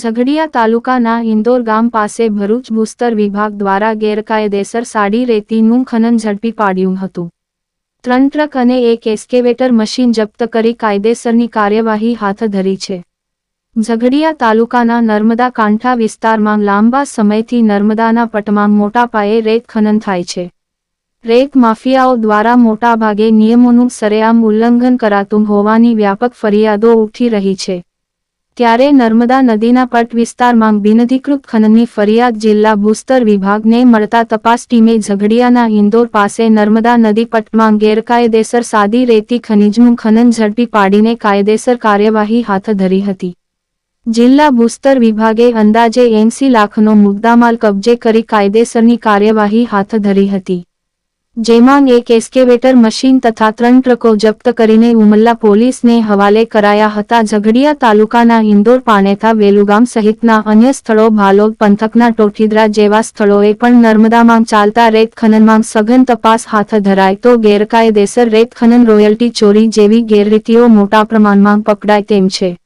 ઝઘડિયા તાલુકાના ઇન્દોર ગામ પાસે ભરૂચ ભૂસ્તર વિભાગ દ્વારા ગેરકાયદેસર સાડી રેતીનું ખનન ઝડપી પાડ્યું હતું. ત્રણ ટ્રક અને એક એસ્કેવેટર મશીન જપ્ત કરી કાયદેસરની કાર્યવાહી હાથ ધરી છે. ઝઘડિયા તાલુકાના નર્મદા કાંઠા વિસ્તારમાં લાંબા સમયથી નર્મદાના પટમાં મોટા પાયે રેત ખનન થાય છે. રેત માફિયાઓ દ્વારા મોટાભાગે નિયમોનું સરેઆમ ઉલ્લંઘન કરાતું હોવાની વ્યાપક ફરિયાદો ઉઠી રહી છે. ત્યારે નર્મદા નદીના પટ વિસ્તારમાં બિનધિકૃત ખનનની ફરિયાદ જિલ્લા ભૂસ્તર વિભાગને મળતા તપાસ ટીમે ઝઘડિયાના ઇન્દોર પાસે નર્મદા નદી પટમાં ગેરકાયદેસર સાદી રેતી ખનીજનું ખનન ઝડપી પાડીને કાયદેસર કાર્યવાહી હાથ ધરી હતી. જિલ્લા ભૂસ્તર વિભાગે અંદાજે એંસી લાખનો મુદ્દામાલ કબજે કરી કાયદેસરની કાર્યવાહી હાથ ધરી હતી. જેમાં એક એસ્કેવેટર મશીન તથા ત્રણ ટ્રકો જપ્ત કરીને ઉમલ્લા પોલીસને હવાલે કરાયા હતા. ઝઘડિયા તાલુકાના ઇન્દોર પાણેથા વેલુગામ સહિતના અન્ય સ્થળો ભાલોદ પંથકના ટોઠીદરા જેવા સ્થળોએ પણ નર્મદામાં ચાલતા રેત ખનનમાં સઘન તપાસ હાથ ધરાય તો ગેરકાયદેસર રેત ખનન રોયલ્ટી ચોરી જેવી ગેરરીતિઓ મોટા પ્રમાણમાં પકડાય તેમ છે.